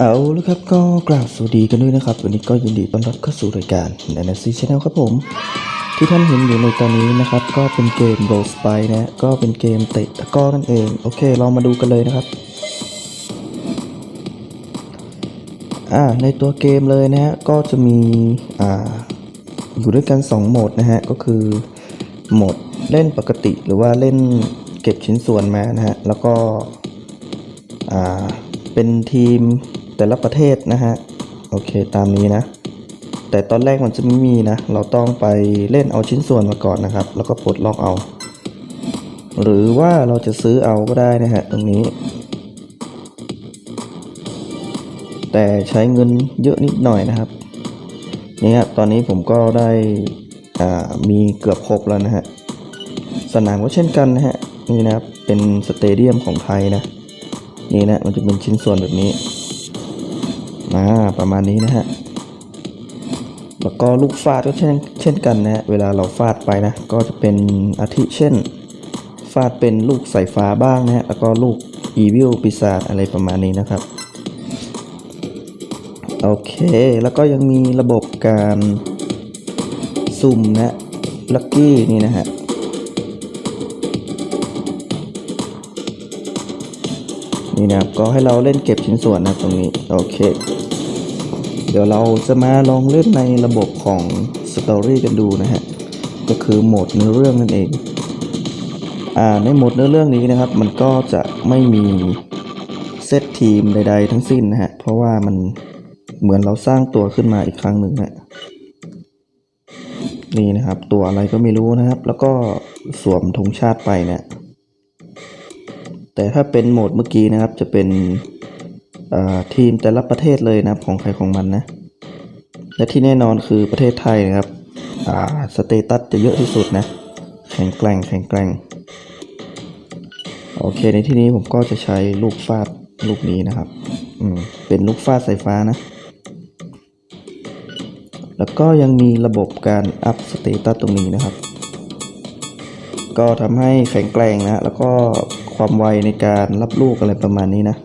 เอาละครับก็กราบสวัสดีกันด้วยนะครับ วันนี้ก็ยินดีต้อนรับเข้าสู่รายการ n s c Channel ครับผม ที่ท่านเห็นอยู่ในตอนนี้นะครับ ก็เป็นเกม Roll Spy นะก็เป็นเกมเตะตะก้อนั่นเอง โอเค เรามาดูกันเลยนะครับอ่าในตัวเกมเลยนะฮะก็จะมีอ่าอยู่ด้วยกัน 2 โหมดนะฮะก็คือโหมดเล่นปกติหรือว่าเล่นเก็บชิ้นส่วนมานะฮะแล้วก็อ่าเป็นทีม แต่ละประเทศนะฮะ โอเคตามนี้นะ แต่ตอนแรกมันจะไม่มีนะ เราต้องไปเล่นเอาชิ้นส่วนมาก่อนนะครับ แล้วก็ปลดล็อกเอา หรือว่าเราจะซื้อเอาก็ได้นะฮะตรงนี้ แต่ใช้เงินเยอะนิดหน่อยนะครับ นี่ฮะตอนนี้ผมก็ได้อ่ามีเกือบครบแล้วนะฮะ สนามก็เช่นกันนะฮะ นี่นะครับ เป็นสเตเดียมของไทยนะ นี่นะ มันจะเป็นชิ้นส่วนแบบนี้ อ่าประมาณนี้นะฮะแล้วก็ลูกฟาดก็เช่นเช่นกันนะเวลาเราฟาดไปนะ ก็จะเป็นอาทิเช่น ฟาดเป็นลูกสายฟ้าบ้างนะฮะแล้วก็ลูกอีวิลปีศาจอะไรประมาณนี้นะครับโอเค แล้วก็ยังมีระบบการสุ่มนะลัคกี้นี่นะฮะนี่นะครับก็ให้เราเล่นเก็บชิ้นส่วนนะตรงนี้ โอเค เดี๋ยวเราจะมาลองเล่นในระบบของสตอรี่กันดูนะฮะ ก็คือโหมดเนื้อเรื่องนั่นเอง อ่า ในโหมดเนื้อเรื่องนี้นะครับ มันก็จะไม่มีเซตทีมใด ๆ ทั้งสิ้นนะฮะ เพราะว่ามันเหมือนเราสร้างตัวขึ้นมาอีกครั้งหนึ่งนะนี่นะครับ ตัวอะไรก็ไม่รู้นะครับ แล้วก็สวมธงชาติไปเนี่ยแต่ถ้าเป็นโหมดเมื่อกี้นะครับจะเป็น ทีมแต่ละประเทศเลยนะครับของใครของมันนะ และที่แน่นอนคือประเทศไทยนะครับสเตตัสจะเยอะที่สุดนะ แข็งแกร่งแข็งแกร่ง โอเคในที่นี้ผมก็จะใช้ลูกฟาดลูกนี้นะครับ อืม เป็นลูกฟาดสายฟ้านะ แล้วก็ยังมีระบบการอัพสเตตัสตรงนี้นะครับ ก็ทำให้แข็งแกร่งนะ แล้วก็ความไวในการรับลูกอะไรประมาณนี้นะ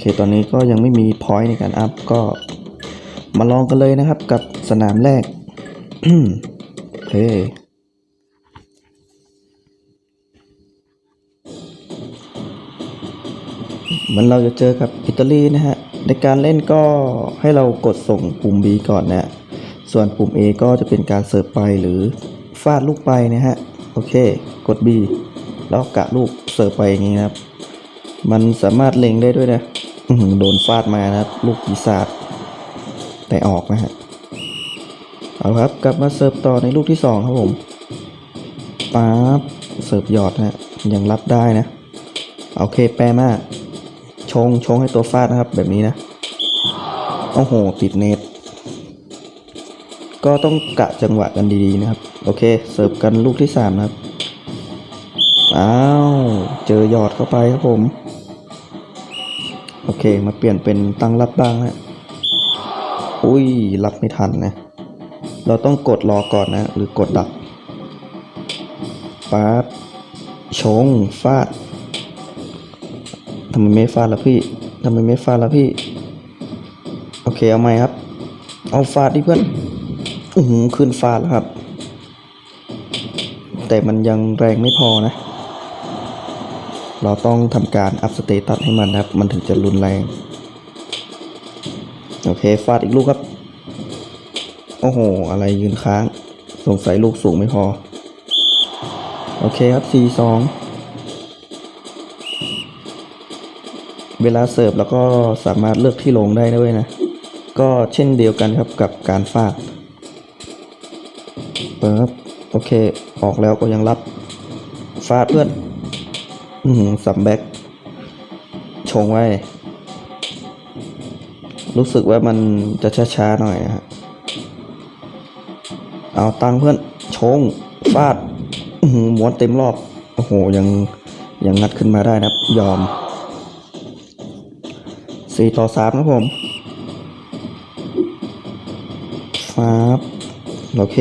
เคตอนนี้ก็ยังไม่มีพอยต์ในการอัพก็มาลองกันเลยนะครับกับสนามแรกโอเคเหมันเราจะเจอกับอิตาลีนะฮะ ในการเล่นก็ให้เรากดส่งปุ่ม B ก่อนนะ ส่วนปุ่ม A ก็จะเป็นการเสิร์ฟไปหรือฟาดลูกไปนะฮะ โอเค กด B แล้วกะลูกเสิร์ฟไปอย่างนี้ครับ มันสามารถเล็งได้ด้วยนะ โดนฟาดมานะลูกปีศาจแต่ออกนะฮะเอาครับกลับมาเสิร์ฟต่อในลูกที่สองครับผมป๊าบเสิร์ฟหยอดนะฮะยังรับได้นะโอเคแปรมากชงชงให้ตัวฟาดนะครับ แบบนี้นะโอ้โหติดเนตก็ต้องกะจังหวะกันดีๆนะครับ โอเคเสิร์ฟกันลูกที่สามนะครับอ้าวเจอหยอดเข้าไปครับผม โอเค มาเปลี่ยนเป็นตั้งรับบ้างนะ อุ้ย รับไม่ทันนะ เราต้องกดรอก่อนนะ หรือกดดักปั๊บชง ฟาดทำไมไม่ฟาดละพี่ทำไมไม่ฟาดละพี่ โอเค เอาไหมครับ เอาฟาดดิเพื่อนอือหือขึ้นฟาดแล้วครับ แต่มันยังแรงไม่พอนะ เราต้องทำการอัพสเตตัสให้มันครับ มันถึงจะรุนแรง โอเคฟาดอีกลูกครับ โอ้โห อะไรยืนค้าง สงสัยลูกสูงไม่พอ โอเคครับ4 2เวลาเสิร์ฟแล้วก็สามารถเลือกที่ลงได้ด้วยนะ ก็เช่นเดียวกันครับกับการฟาดเปิบโอเค ออกแล้วก็ยังรับฟาดเพื่อน อือหือสัมแบ็กชงไว้ รู้สึกว่ามันจะช้าๆหน่อยนะฮะเอาตังเพื่อนชงฟาดอือหือม้วนเต็มรอบ โอ้โห ยังยังงัดขึ้นมาได้นะยอมสี่ต่อสามครับผมฟ้าบโอเค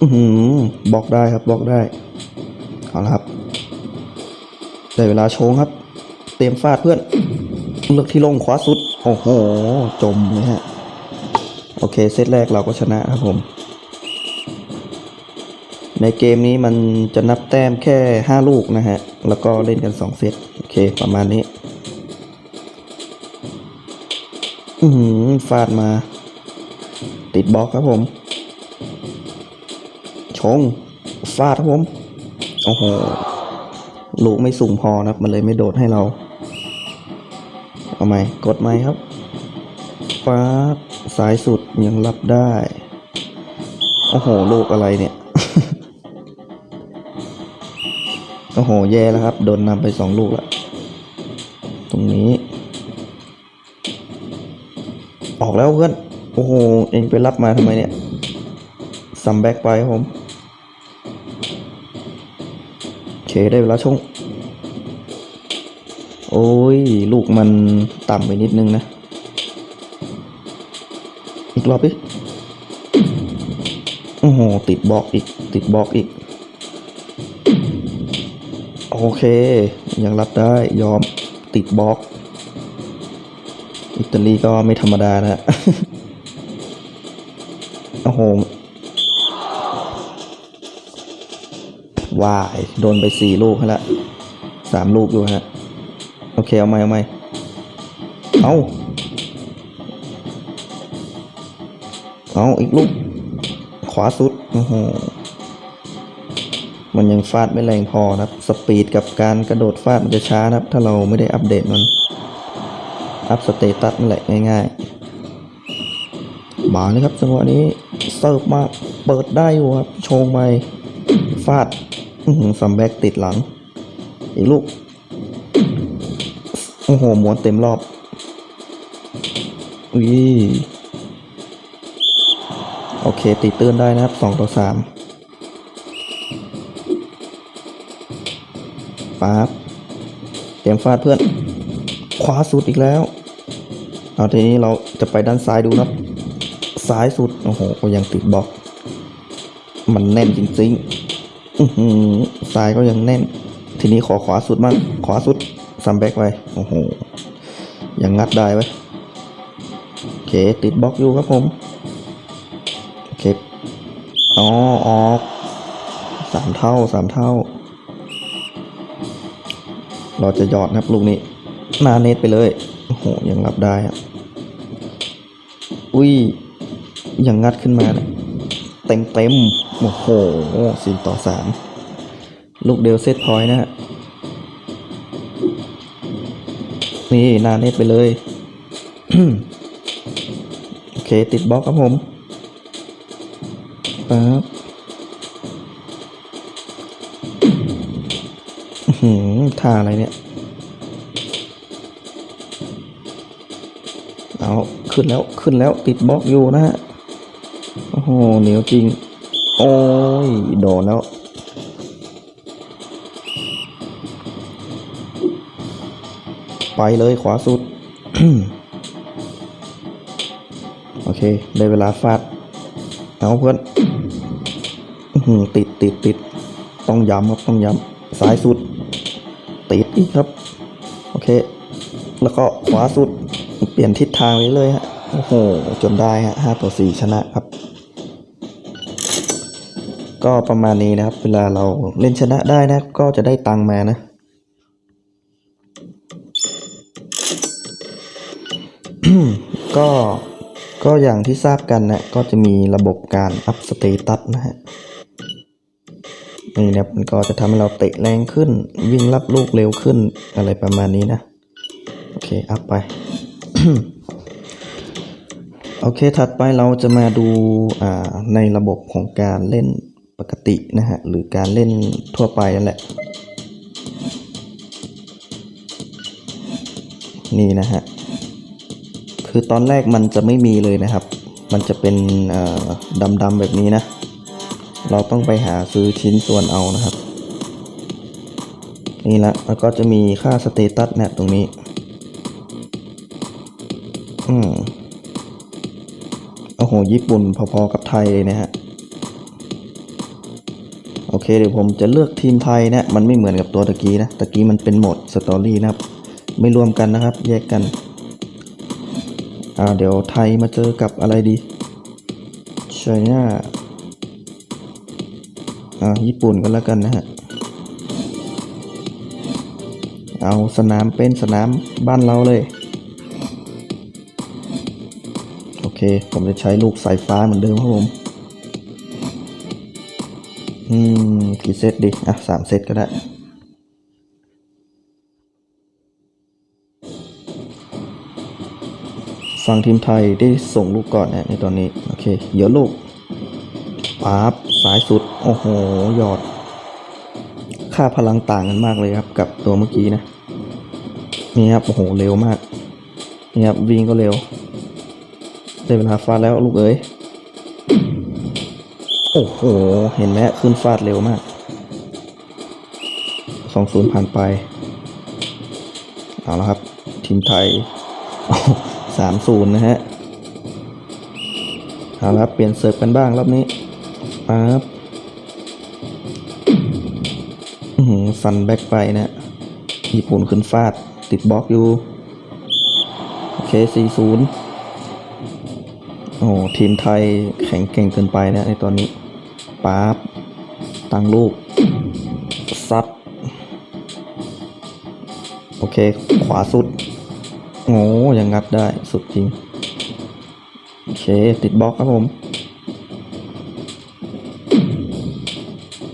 อืบอกได้ครับบอกได้ เอาละครับได้เวลาโชงครับ เตรียมฟาดเพื่อนเลือกที่ลงขวาสุด โอ้โห จมนะฮะ โอเค เซตแรกเราก็ชนะครับผม ในเกมนี้มันจะนับแต้มแค่ 5 ลูกนะฮะ แล้วก็เล่นกัน 2 เซต โอเค ประมาณนี้ อืฟาดมา ติดบล็อกครับผม ชง ฟาดครับผม โอ้โห ลูกไม่สูงพอนะครับ มันเลยไม่โดดให้เรา เอาใหมกดใหมครับฟ้าสายสุดยังรับได้ โอ้โห ลูกอะไรเนี่ย โอ้โห แย่แล้วครับ โดนนำไปสองลูกแล้วตรงนี้ ออกแล้วเพื่อน โอ้โห เองไปรับมาทำไมเนี่ยซัมแบ็กไปครับผม เคได้เวลาชง โอ้ย ลูกมันต่ำไปนิดนึงนะ อีกรอบดิโอ้โห ติดบล็อกอีก ติดบล็อกอีก โอเค ยังรับได้ ยอม ติดบล็อก อิตาลีก็ไม่ธรรมดานะฮะโอ้โห ว่าโดนไปสี่ลูกให้ละสามลูกอยู่ฮะ โอเค เอาไหมเอาไหมเอาเอาอีกลูก ขวาสุดโอ้โหมันยังฟาดไม่แรงพอนะครับ สปีดกับการกระโดดฟาดมันจะช้านะครับ ถ้าเราไม่ได้อัปเดตมัน อัพสเตตัสนั่นแหละง่ายๆ มาเลยครับจังหวะนี้เสิร์ฟมาเปิดได้อยู่ครับ โชงไปฟาด อื้อหือซัมแบกติดหลัง อีกลูก โอ้โหม้วนเต็มรอบอุ้ยโอเคตีตื้นได้นะครับสองต่อสามปั๊บเตรียมฟาดเพื่อน ขวาสุดอีกแล้ว เอาทีนี้เราจะไปด้านซ้ายดูนะซ้ายสุด โอ้โห ก็ยังติดบล็อก มันแน่นจริงๆ ซ้ายก็ยังแน่น ทีนี้ขอขวาสุดมั่งขวาสุดซัมแบ็กไปโอ้โหยังงัดได้ไว้โอเคติดบล็อกอยู่ครับผมโอเคอ๋อออกสามเท่าสามเท่า เราจะหยอดนะครับลูกนี้หนาเนตไปเลยโอ้โหยังรับได้ครับอุ้ยยังงัดขึ้นมาเนี่ย เต็มเต็มโอ้โหสี่ต่อสามลูกเดียวเซตพอยต์นะฮะ นี่นาเน็ตไปเลย โอเค ติดบล็อกครับผมปั๊บหือท่าอะไรเนี่ย เอา ขึ้นแล้ว ขึ้นแล้ว ติดบล็อกอยู่นะฮะ โอ้โหเหนียวจริง โอ้ย โดนแล้ว ไปเลยขวาสุด โอเค ได้เวลาฟาด เอาเพื่อนติดติดติด ต้องย้ำครับ ต้องย้ำซ้ายสุด ติดอีกครับ โอเค แล้วก็ขวาสุด เปลี่ยนทิศทางไปเลยฮะ โอ้โหจนได้ฮะห้าต่อสี่ชนะครับ ก็ประมาณนี้นะครับ เวลาเราเล่นชนะได้นะ ก็จะได้ตังค์มานะ ก็ก็อย่างที่ทราบกันนะก็จะมีระบบการอัพสเตตัสนะฮะนี่นะมันก็จะทำให้เราเตะแรงขึ้น วิ่งรับลูกเร็วขึ้นอะไรประมาณนี้นะ โอเค อัพไป โอเค ถัดไปเราจะมาดูในระบบของการเล่นปกตินะฮะ หรือการเล่นทั่วไปนั่นแหละ นี่นะฮะ คือตอนแรกมันจะไม่มีเลยนะครับ มันจะเป็นดำๆแบบนี้นะ เราต้องไปหาซื้อชิ้นส่วนเอานะครับ นี่ละแล้วก็จะมีค่าสเตตัสเนี่ยตรงนี้ อืมโอ้โหญี่ปุ่นพอๆกับไทยเลยนะฮะโอเคเดี๋ยวผมจะเลือกทีมไทยนะมันไม่เหมือนกับตัวตะกี้นะตะกี้มันเป็นโหมดสตอรี่นะครับ ไม่รวมกันนะครับ แยกกันอ่าเดี๋ยวไทยมาเจอกับอะไรดีไชน่าอ่าญี่ปุ่นกันแล้วกันนะฮะเอาสนามเป็นสนามบ้านเราเลย เคผมจะใช้ลูกสายฟ้าเหมือนเดิมครับผม อืมกี่เซตดี อะสามเซตก็ได้ ฝั่งทีมไทยได้ส่งลูกก่อนนะในตอนนี้ โอเค เดี๋ยวลูกปั๊บสายสุด โอ้โห หยอด ค่าพลังต่างกันมากเลยครับ กับตัวเมื่อกี้นะ นี่ครับ โอ้โห เร็วมาก นี่ครับ วิ่งก็เร็ว ได้เวลาฟาดแล้วลูกเอ๋ยโอ้โห เห็นไหมขึ้นฟาดเร็วมากสองศูนย์ผ่านไป เอาละครับ ทีมไทยสามศูนย์นะฮะ เอาละครับเปลี่ยนเสิร์ฟกันบ้างรอบนี้ปั๊บฟันแบ็กไปนะ ญี่ปุ่นขึ้นฟาด ติดบล็อกอยู่ โอเคสี่ศูนย์ ทีมไทยแข็งเก่งเกินไปนะในตอนนี้ปั๊บตั้งลูกซัดโอเค ขวาสุดโอ้ยังงัดได้สุดจริง โอเค ติดบล็อกครับผม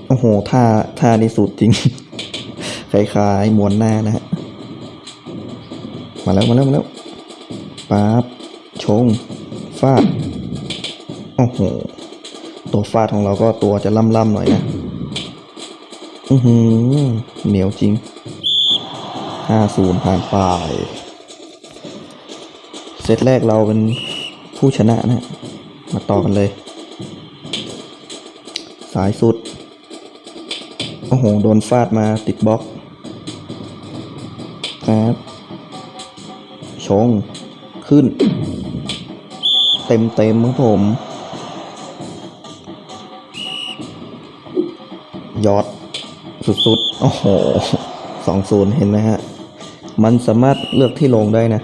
โอ้โห ท่า ท่านี่สุดจริง คล้ายๆมวนหน้านะฮะ มาแล้ว มาแล้ว มาแล้วปั๊บชง ฟาด โอ้โห ตัวฟาดของเราก็ตัวจะล่ำๆหน่อยนะ อือหือ เหนียวจริงห้าศูนย์ผ่านไปเซตแรกเราเป็นผู้ชนะนะ มาต่อกันเลย สายสุด โอ้โห โดนฟาดมาติดบล็อกครับชง ขึ้น เต็มเต็มครับผม ยอดสุดๆ โอ้โหสองศูนย์เห็นไหมฮะ มันสามารถเลือกที่ลงได้นะ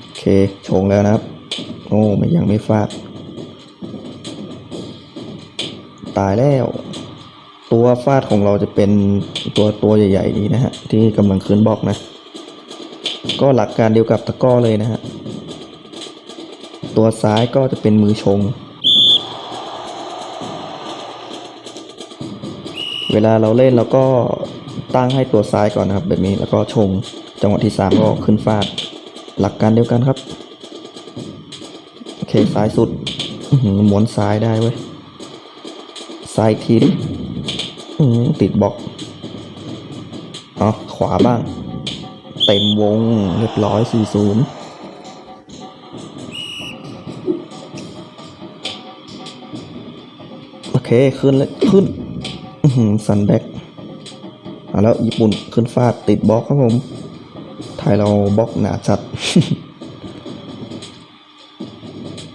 โอเค ชงแล้วนะครับ โอ้มันยังไม่ฟาด ตายแล้ว ตัวฟาดของเราจะเป็นตัวตัวใหญ่ ๆ นี้นะฮะ ที่กำลังคืนบล็อกนะ ก็หลักการเดียวกับตะก้อเลยนะฮะ ตัวซ้ายก็จะเป็นมือชง เวลาเราเล่นเราก็ตั้งให้ตัวซ้ายก่อนนะครับ แบบนี้แล้วก็ชงจังหวะที่สามก็ขึ้นฟาด หลักการเดียวกันครับ โอเคซ้ายสุดหมุนซ้ายได้เว้ยซ้ายทีดิติดบล็อกอ๋อขวาบ้าง เต็มวงเรียบร้อย 40โอเค ขึ้นเลยขึ้น อือหือซันแบ็กเอาแล้วญี่ปุ่นขึ้นฟาดติดบล็อกครับผมไทยเราบล็อกหนาจัด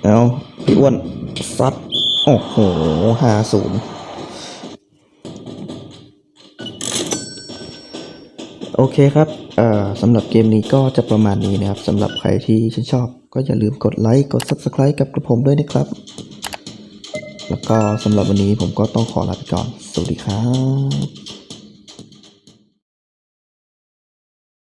เอาพี่อ้วนซัด โอ้โหห้าศูนย์โอเคครับสำหรับเกมนี้ก็จะประมาณนี้นะครับสำหรับใครที่ชื่นชอบ ก็อย่าลืมกดไลค์กด Subscribe กับกระผมด้วยนะครับ แล้วก็สำหรับวันนี้ผมก็ต้องขอลาไปก่อน สวัสดีครับ